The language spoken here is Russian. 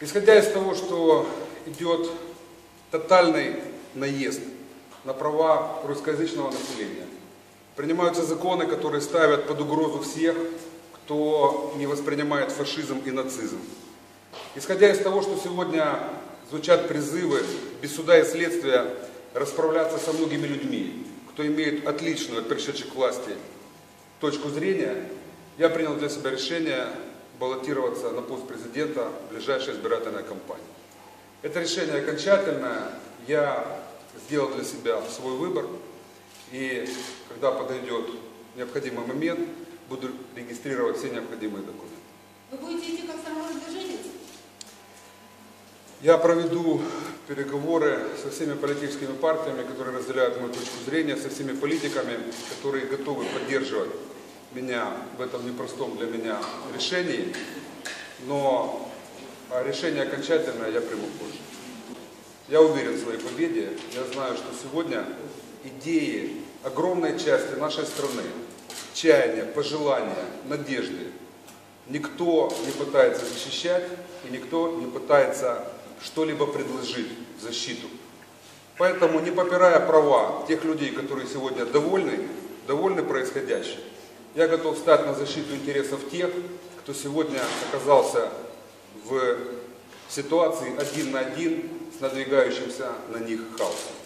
Исходя из того, что идет тотальный наезд на права русскоязычного населения, принимаются законы, которые ставят под угрозу всех, кто не воспринимает фашизм и нацизм. Исходя из того, что сегодня звучат призывы без суда и следствия расправляться со многими людьми, кто имеет отличную от пришедших к власти точку зрения, я принял для себя решение баллотироваться на пост президента в ближайшей избирательной кампании. Это решение окончательное. Я сделал для себя свой выбор. И когда подойдет необходимый момент, буду регистрировать все необходимые документы. Вы будете идти как самовыдвиженец? Я проведу переговоры со всеми политическими партиями, которые разделяют мою точку зрения, со всеми политиками, которые готовы поддерживать меня в этом непростом для меня решении, но решение окончательное я приму позже. Я уверен в своей победе. Я знаю, что сегодня идеи огромной части нашей страны, чаяния, пожелания, надежды, никто не пытается защищать и никто не пытается что-либо предложить в защиту. Поэтому, не попирая права тех людей, которые сегодня довольны, довольны происходящим, я готов стать на защиту интересов тех, кто сегодня оказался в ситуации один на один с надвигающимся на них хаосом.